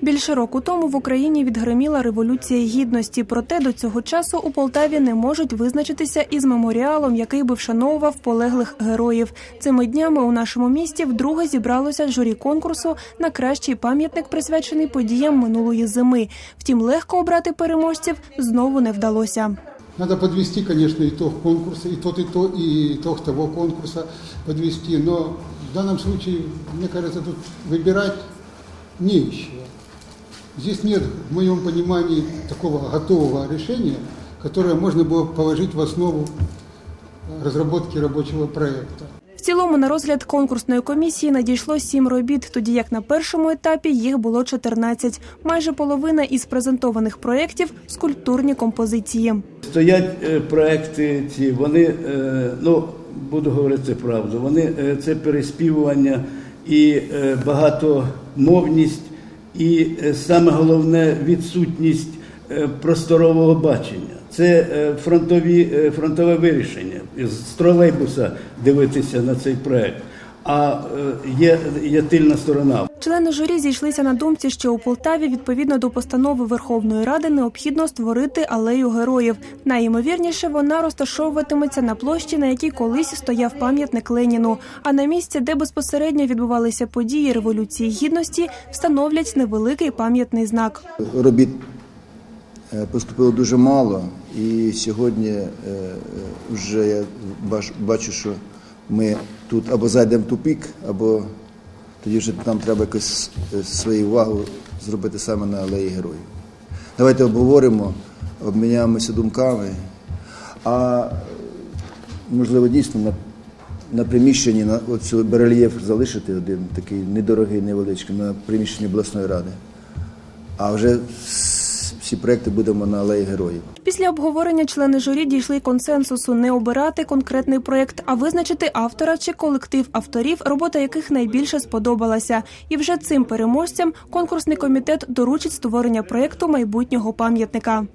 Більше року тому в Україні відгриміла революція гідності. Проте до цього часу у Полтаві не можуть визначитися із меморіалом, який би вшановував полеглих героїв. Цими днями у нашому місті вдруге зібралося журі конкурсу на кращий пам'ятник, присвячений подіям минулої зими. Втім, легко обрати переможців знову не вдалося. Надо подвести, конечно, итог конкурса, и тот, и то, и итог того конкурса подвести. Но в данном случае, мне кажется, тут выбирать не из чего. Здесь нет, в моем понимании, такого готового решения, которое можно было положить в основу разработки рабочего проекта. В цілому на розгляд конкурсної комісії надійшло сім робіт, тоді як на першому етапі їх було 14. Майже половина із презентованих проєктів – скульптурні композиції. Стоять е, проекти ці, вони, е, ну, буду говорити правду, вони е, це переспівування і е, багатомовність, і е, саме головне відсутність е, просторового бачення. Це фронтові, фронтове вирішення з тролейбуса дивитися на цей проект. А е, є, є тильна сторона. Члени журі зійшлися на думці, що у Полтаві відповідно до постанови Верховної Ради необхідно створити алею героїв. Найімовірніше вона розташовуватиметься на площі, на якій колись стояв пам'ятник Леніну. А на місці, де безпосередньо відбувалися події революції гідності, встановлять невеликий пам'ятний знак. Робіт е, поступило дуже мало, і сьогодні е, вже я бачу, що ми тут або зайдемо в тупік, або тоді вже нам треба якось е, свою увагу зробити саме на алеї героїв. Давайте обговоримо, обміняємося думками, а можливо дійсно на, на приміщенні на оцю барельєф залишити один такий недорогий, невеличкий, на приміщенні обласної ради. А вже всі проекти будемо на алеї героїв. Після обговорення члени журі дійшли консенсусу не обирати конкретний проект, а визначити автора чи колектив авторів, робота яких найбільше сподобалася. І вже цим переможцям конкурсний комітет доручить створення проекту майбутнього пам'ятника.